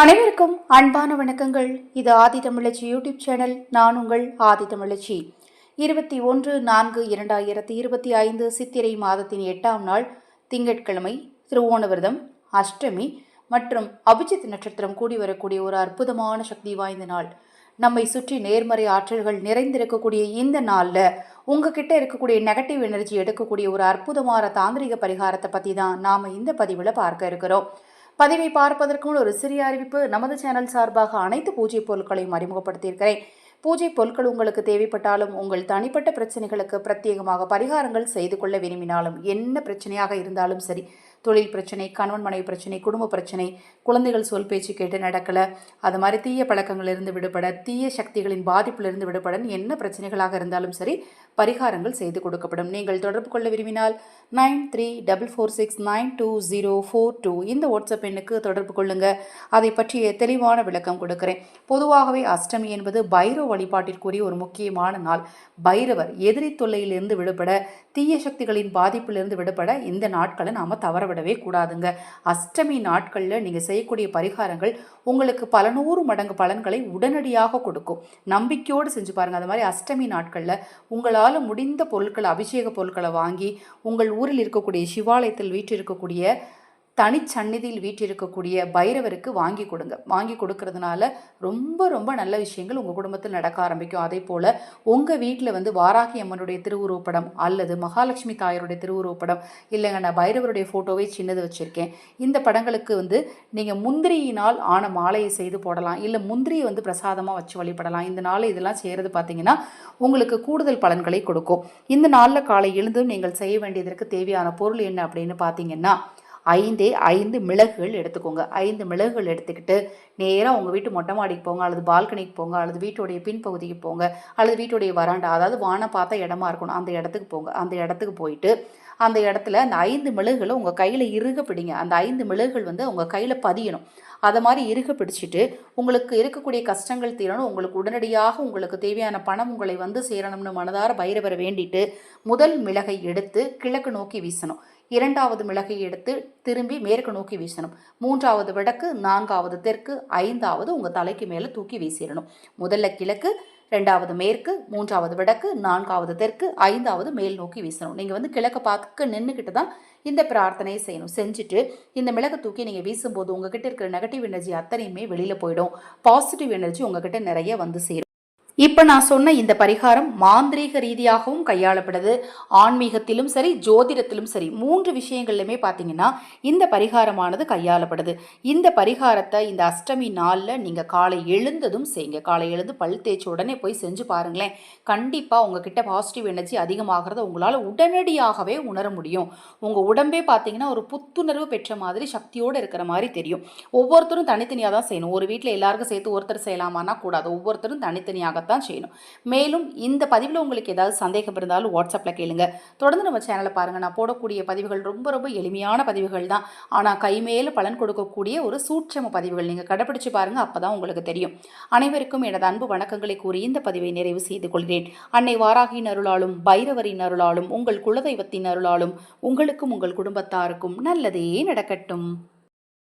அனைவருக்கும் அன்பான வணக்கங்கள். இது ஆதி தமிழச்சி யூடியூப் சேனல் நான் உங்கள் ஆதி தமிழச்சி. இருபத்தி ஒன்று நான்கு இரண்டாயிரத்தி இருபத்தி ஐந்து சித்திரை மாதத்தின் எட்டாம் நாள் திங்கட்கிழமை திருவோணவிரதம் அஷ்டமி மற்றும் அபிஜித் நட்சத்திரம் கூடி வரக்கூடிய ஒரு அற்புதமான சக்தி வாய்ந்த நாள். நம்மை சுற்றி நேர்மறை ஆற்றல்கள் நிறைந்திருக்கக்கூடிய இந்த நாளில் உங்ககிட்ட இருக்கக்கூடிய நெகட்டிவ் எனர்ஜி எடுக்கக்கூடிய ஒரு அற்புதமான தாந்திரிக பரிகாரத்தை பற்றி தான் நாம் இந்த பதிவில் பார்க்க இருக்கிறோம். பதிவை பார்ப்பதற்கு முன் ஒரு சிறிய அறிவிப்பு. நமது சேனல் சார்பாக அனைத்து பூஜை பொருட்களையும் அறிமுகப்படுத்தியிருக்கிறேன். பூஜை பொருட்கள் உங்களுக்கு தேவைப்பட்டாலும் உங்கள் தனிப்பட்ட பிரச்சனைகளுக்கு பிரத்யேகமாக பரிகாரங்கள் செய்து கொள்ள விரும்பினாலும் என்ன பிரச்சனையாக இருந்தாலும் சரி தொழில் பிரச்சனை கணவன் மனைவி பிரச்சனை குடும்ப பிரச்சனை குழந்தைகள் சொல் பேச்சு கேட்டு நடக்கலை. அது மாதிரி தீய பழக்கங்களிலிருந்து விடுபட தீய சக்திகளின் பாதிப்பிலிருந்து விடுபட என்ன பிரச்சனைகளாக இருந்தாலும் சரி பரிகாரங்கள் செய்து கொடுக்கப்படும். நீங்கள் தொடர்பு கொள்ள விரும்பினால் nine three double four six nine two zero four two இந்த வாட்ஸ்அப் எண்ணுக்கு தொடர்பு கொள்ளுங்கள் அதை பற்றிய தெளிவான விளக்கம் கொடுக்கிறேன். பொதுவாகவே அஷ்டமி என்பது பைரவ வழிபாட்டிற்குரிய ஒரு முக்கியமான நாள். பைரவர் எதிரி தொல்லையிலிருந்து விடுபட தீய சக்திகளின் பாதிப்பிலிருந்து விடுபட இந்த நாட்களை நாம் விடவே கூடாதுங்க. அஷ்டமி நாட்களில் நீங்கள் செய்யக்கூடிய பரிகாரங்கள் உங்களுக்கு பல நூறு மடங்கு பலன்களை உடனடியாக கொடுக்கும். நம்பிக்கையோடு செஞ்சு பாருங்கள் அது மாதிரி அஷ்டமி நாட்களில் உங்களால் முடிந்த பொருட்களை அபிஷேக பொருட்களை வாங்கி உங்கள் ஊரில் இருக்கக்கூடிய சிவாலயத்தில் வீற்றிருக்கக்கூடிய தனிச்சந்நிதியில் வீற்றிருக்கக்கூடிய பைரவருக்கு வாங்கி கொடுங்க. வாங்கி கொடுக்கறதுனால ரொம்ப ரொம்ப நல்ல விஷயங்கள் உங்கள் குடும்பத்தில் நடக்க ஆரம்பிக்கும். அதே போல் உங்கள் வீட்டில் வந்து வாராகி அம்மனுடைய திருவுருவப்படம் அல்லது மகாலட்சுமி தாயருடைய திருவுருவப்படம் இல்லைங்க நான் பைரவருடைய ஃபோட்டோவே சின்னது வச்சுருக்கேன். இந்த படங்களுக்கு வந்து நீங்கள் முந்திரியினால் ஆன மாலையை செய்து போடலாம். இல்லை முந்திரியை வந்து பிரசாதமாக வச்சு வழிபடலாம். இந்த நாள் இதெல்லாம் செய்கிறது பார்த்தீங்கன்னா உங்களுக்கு கூடுதல் பலன்களை கொடுக்கும். இந்த நாளில் காலை எழுந்தும் நீங்கள் செய்ய வேண்டியதற்கு தேவையான பொருள் என்ன அப்படின்னு பார்த்தீங்கன்னா ஐந்தே ஐந்து மிளகுகள் எடுத்துக்கோங்க. ஐந்து மிளகுகள் எடுத்துக்கிட்டு நேராக உங்கள் வீட்டு மொட்டை மாடிக்கு போங்க அல்லது பால்கனிக்கு போங்க அல்லது வீட்டுடைய பின்பகுதிக்கு போங்க அல்லது வீட்டுடைய வராண்டா அதாவது வானம் பார்த்த இடமா இருக்கணும் அந்த இடத்துக்கு போங்க. அந்த இடத்துக்கு போயிட்டு அந்த இடத்துல அந்த ஐந்து மிளகுகளை உங்கள் கையில் இறுக பிடிங்க. அந்த ஐந்து மிளகுகள் வந்து உங்கள் கையில் பதியணும். அதை மாதிரி இறுக பிடிச்சிட்டு உங்களுக்கு இருக்கக்கூடிய கஷ்டங்கள் தீரணும். உங்களுக்கு உடனடியாக உங்களுக்கு தேவையான பணம் உங்களை வந்து சேரணும்னு மனதார பைரவரை வேண்டிட்டு முதல் மிளகை எடுத்து கிழக்கு நோக்கி வீசணும். இரண்டாவது மிளகை எடுத்து திரும்பி மேற்கு நோக்கி வீசணும். மூன்றாவது வடக்கு நான்காவது தெற்கு ஐந்தாவது உங்கள் தலைக்கு மேலே தூக்கி வீசிடணும். முதல்ல கிழக்கு ரெண்டாவது மேற்கு மூன்றாவது வடக்கு நான்காவது தெற்கு ஐந்தாவது மேல் நோக்கி வீசணும். நீங்கள் வந்து கிழக்கு பார்க்க நின்றுக்கிட்டு தான் இந்த பிரார்த்தனையை செய்யணும். செஞ்சுட்டு இந்த மிளகு தூக்கி நீங்கள் வீசும்போது உங்ககிட்ட இருக்கிற நெகட்டிவ் எனர்ஜி அத்தனையுமே வெளியில் போயிடும். பாசிட்டிவ் எனர்ஜி உங்ககிட்ட நிறைய வந்து சேரும். இப்போ நான் சொன்ன இந்த பரிகாரம் மாந்திரீக ரீதியாகவும் கையாளப்படுது. ஆன்மீகத்திலும் சரி ஜோதிடத்திலும் சரி மூன்று விஷயங்கள்லையுமே பார்த்தீங்கன்னா இந்த பரிகாரமானது கையாளப்படுது. இந்த பரிகாரத்தை இந்த அஷ்டமி நாளில் நீங்கள் காலை எழுந்ததும் செய்யுங்க காலை எழுந்து பல் தேய்ச்சி உடனே போய் செஞ்சு பாருங்களேன். கண்டிப்பாக உங்ககிட்ட பாசிட்டிவ் எனர்ஜி அதிகமாகிறத உங்களால் உடனடியாகவே உணர முடியும். உங்கள் உடம்பே பார்த்தீங்கன்னா ஒரு புத்துணர்வு பெற்ற மாதிரி சக்தியோடு இருக்கிற மாதிரி தெரியும். ஒவ்வொருத்தரும் தனித்தனியாக தான் செய்யணும். ஒரு வீட்டில் எல்லாருக்கும் சேர்த்து ஒருத்தர் செய்யலாமான்னா கூடாது. ஒவ்வொருத்தரும் தனித்தனியாக தான் செய்யணும். மேலும் இந்த பதிவில் உங்களுக்கு ஏதாவது சந்தேகம் இருந்தாலும் வாட்ஸ்அப்பில் கேளுங்க. தொடர்ந்து நம்ம சேனலை பாருங்கள் நான் போடக்கூடிய பதிவுகள் ரொம்ப ரொம்ப எளிமையான பதிவுகள் தான். ஆனால் கைமேல பலன் கொடுக்கக்கூடிய ஒரு சூட்சம பதிவுகள். நீங்கள் கடைப்பிடிச்சு பாருங்கள் அப்போ தான் உங்களுக்கு தெரியும். அனைவருக்கும் எனது அன்பு வணக்கங்களை கூறி இந்த பதிவை நிறைவு செய்து கொள்கிறேன். அன்னை வாராகியின் அருளாலும் பைரவரின் அருளாலும் உங்கள் குலதெய்வத்தின் அருளாலும் உங்களுக்கும் உங்கள் குடும்பத்தாருக்கும் நல்லதே நடக்கட்டும்.